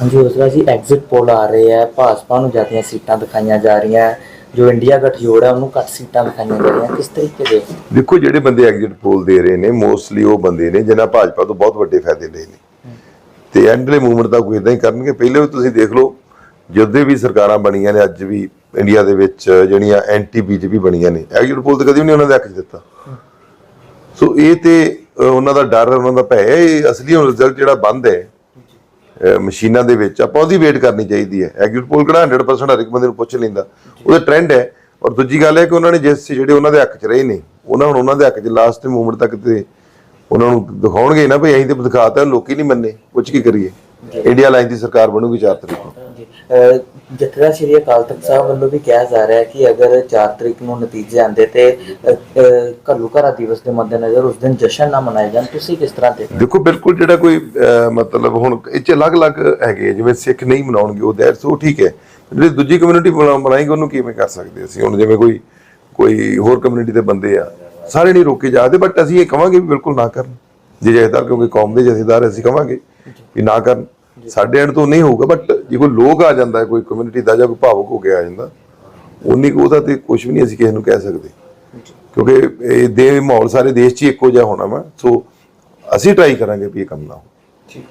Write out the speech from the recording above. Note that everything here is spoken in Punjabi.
ਹਾਂਜੀ ਉਸਦਾ ਜੀ ਐਗਜ਼ਿਟ ਪੋਲ ਆ ਰਹੇ ਹੈ ਭਾਜਪਾ ਨੂੰ ਜ਼ਿਆਦੀਆਂ ਸੀਟਾਂ ਦਿਖਾਈਆਂ ਜਾ ਰਹੀਆਂ। ਹੈ। ਜੋ ਇੰਡੀਆ ਗਠਜੋੜ ਹੈ ਉਹਨੂੰ ਘੱਟ ਸੀਟਾਂ ਦਿਖਾਈਆਂ ਜਾ ਰਹੀਆਂ। ਕਿਸ ਤਰੀਕੇ ਦੇ? ਦੇਖੋ ਜਿਹੜੇ ਬੰਦੇ ਐਗਜ਼ਿਟ ਪੋਲ ਦੇ ਰਹੇ ਨੇ ਮੋਸਟਲੀ ਉਹ ਬੰਦੇ ਨੇ ਜਿਨ੍ਹਾਂ ਭਾਜਪਾ ਤੋਂ ਬਹੁਤ ਵੱਡੇ ਫਾਇਦੇ ਲਏ ਨੇ। ਤੇ ਐਂਡਲੇ ਮੂਵਮੈਂਟ ਤਾਂ ਕੋਈ ਇਦਾਂ ਹੀ ਕਰਨਗੇ। ਪਹਿਲੇ ਵੀ ਤੁਸੀਂ ਦੇਖ ਲਓ ਜਦੋਂ ਵੀ ਸਰਕਾਰਾਂ ਬਣੀਆਂ ਨੇ ਅੱਜ ਵੀ ਇੰਡੀਆ ਦੇ ਵਿੱਚ ਜਿਹੜੀਆਂ ਐਂਟੀ ਬੀਜੇਪੀ ਬਣੀਆਂ ਨੇ ਐਗਜ਼ਿਟ ਪੋਲ ਤੇ ਕਦੀ ਵੀ ਨਹੀਂ ਉਹਨਾਂ ਦੇ 'ਚ ਦਿੱਤਾ। ਸੋ ਇਹ ਤੇ ਉਹਨਾਂ ਦਾ ਡਰ ਉਹਨਾਂ ਦਾ ਭੈ ਇਹ ਅਸਲੀ ਰਿਜ਼ਲਟ ਜਿਹੜਾ ਬੰਦ ਹੈ ਮਸ਼ੀਨਾਂ ਦੇ ਵਿੱਚ, ਆਪਾਂ ਉਹਦੀ ਵੇਟ ਕਰਨੀ ਚਾਹੀਦੀ ਹੈ। ਐਗਜ਼ਿਟ ਪੋਲ ਕਿਹੜਾ 100% ਹਰ ਇੱਕ ਬੰਦੇ ਨੂੰ ਪੁੱਛ ਲੈਂਦਾ। ਉਹਦਾ ਟ੍ਰੈਂਡ ਹੈ। ਔਰ ਦੂਜੀ ਗੱਲ ਹੈ ਕਿ ਉਹਨਾਂ ਨੇ ਜਿਸ ਜਿਹੜੇ ਉਹਨਾਂ ਦੇ ਹੱਕ 'ਚ ਰਹੇ ਨੇ, ਉਹਨਾਂ ਹੁਣ ਉਹਨਾਂ ਦੇ ਹੱਕ 'ਚ ਲਾਸਟ ਮੂਮੈਂਟ ਤੱਕ ਤੇ ਉਹਨਾਂ ਨੂੰ ਦਿਖਾਉਣਗੇ ਨਾ ਭਈ ਅਸੀਂ ਤੇ ਦਿਖਾਤਾ, ਲੋਕੀ ਨਹੀਂ ਮੰਨੇ। ਕੁਝ ਕੀ ਕਰੀਏ। ਇੰਡੀਆ ਲਾਈਨ ਦੀ ਸਰਕਾਰ ਬਣੂਗੀ 4 ਤਰੀਕ ਨੂੰ। ਜਥੇਦਾਰ ਸ਼੍ਰੀ ਅਕਾਲ ਤਖਤ ਸਾਹਿਬ ਵੱਲੋਂ ਵੀ ਕਿਹਾ ਜਾ ਰਿਹਾ ਹੈ ਕਿ ਅਗਰ 4 ਤਰੀਕ ਨੂੰ ਨਤੀਜੇ ਆਉਂਦੇ ਤੇ ਅਹ, ਘੱਲੂਘਾਰਾ ਦਿਵਸ ਦੇ ਮੱਦੇਨਜ਼ਰ ਉਸ ਦਿਨ ਜਸ਼ਨ ਨਾ ਮਨਾਏ ਜਾਣ। ਤੁਸੀਂ ਕਿਸ ਤਰ੍ਹਾਂ ਦੇ ਦੇਖੋ ਬਿਲਕੁਲ ਜਿਹੜਾ ਕੋਈ ਮਤਲਬ ਹੁਣ ਇਹ ਚ ਅਲੱਗ-ਅਲੱਗ ਹੈਗੇ ਜਿਵੇਂ ਸਿੱਖ ਨਹੀਂ ਮਨਾਉਣਗੇ ਉਹ ਦੈਟਸ ਉਹ ਠੀਕ ਹੈ। ਜਿਹੜੀ ਦੂਜੀ ਕਮਿਊਨਿਟੀ ਬਣਾਏਗੀ ਉਹਨੂੰ ਕਿਵੇਂ ਕਰ ਸਕਦੇ ਅਸੀਂ? ਹੁਣ ਜਿਵੇਂ ਕੋਈ ਕੋਈ ਹੋਰ ਕਮਿਊਨਿਟੀ ਦੇ ਬੰਦੇ ਆ ਸਾਰੇ ਨਹੀਂ ਰੋਕੇ ਜਾਦੇ ਬਟ ਅਸੀਂ ਇਹ ਕਵਾਂਗੇ ਵੀ ਬਿਲਕੁਲ ਨਾ ਕਰਨ। ਜੇ ਜਥੇਦਾਰ ਕਿਉਂਕਿ ਕੌਮ ਦੇ ਜਥੇਦਾਰ ਅਸੀਂ ਕਵਾਂਗੇ ਵੀ ਨਾ ਕਰਨ। ਸਾਡੇ ਐਂਡ ਤੋਂ ਨਹੀਂ ਹੋਊਗਾ ਬਟ ਜੇ ਕੋਈ ਲੋਕ ਆ ਜਾਂਦਾ ਕੋਈ ਕਮਿਊਨਿਟੀ ਦਾ ਜਾਂ ਕੋਈ ਭਾਵੁਕ ਹੋ ਕੇ ਆ ਜਾਂਦਾ ਉਨੀ ਕੁ ਉਹਦਾ ਤੇ ਕੁਝ ਵੀ ਨਹੀਂ ਅਸੀਂ ਕਿਸੇ ਨੂੰ ਕਹਿ ਸਕਦੇ। ਕਿਉਂਕਿ ਇਹ ਦੇ ਮਾਹੌਲ ਸਾਰੇ ਦੇਸ਼ 'ਚ ਇੱਕੋ ਜਿਹਾ ਹੋਣਾ ਵਾ ਸੋ ਅਸੀਂ ਟਰਾਈ ਕਰਾਂਗੇ ਵੀ ਇਹ ਕੰਮ ਨਾ ਹੋ ਠੀਕ।